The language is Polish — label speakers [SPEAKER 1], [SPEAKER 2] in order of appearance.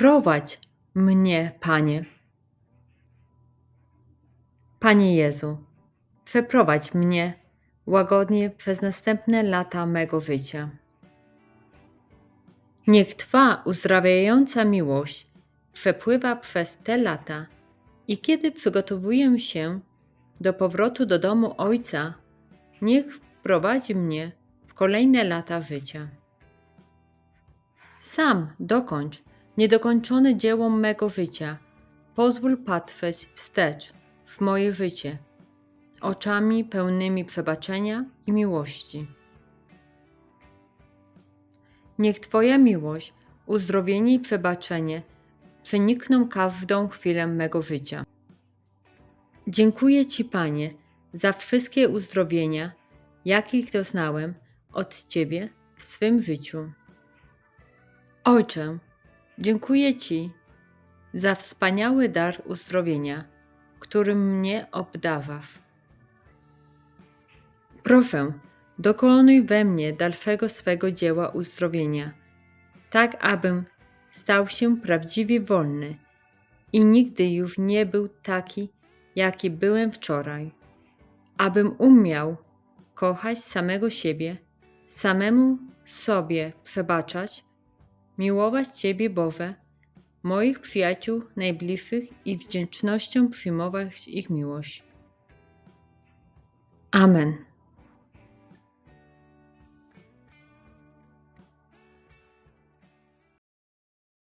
[SPEAKER 1] Prowadź mnie, Panie. Panie Jezu, przeprowadź mnie łagodnie przez następne lata mego życia. Niech Twa uzdrawiająca miłość przepływa przez te lata i kiedy przygotowuję się do powrotu do domu Ojca, niech wprowadzi mnie w kolejne lata życia. Sam dokończ niedokończone dzieło mego życia. Pozwól patrzeć wstecz w moje życie oczami pełnymi przebaczenia i miłości. Niech Twoja miłość, uzdrowienie i przebaczenie przenikną każdą chwilę mego życia. Dziękuję Ci, Panie, za wszystkie uzdrowienia, jakich doznałem od Ciebie w swym życiu. Ojcze, dziękuję Ci za wspaniały dar uzdrowienia, którym mnie obdarzasz. Proszę, dokonuj we mnie dalszego swego dzieła uzdrowienia, tak abym stał się prawdziwie wolny i nigdy już nie był taki, jaki byłem wczoraj, abym umiał kochać samego siebie, samemu sobie przebaczać, miłować Ciebie, Boże, moich przyjaciół najbliższych i wdzięcznością przyjmować ich miłość. Amen.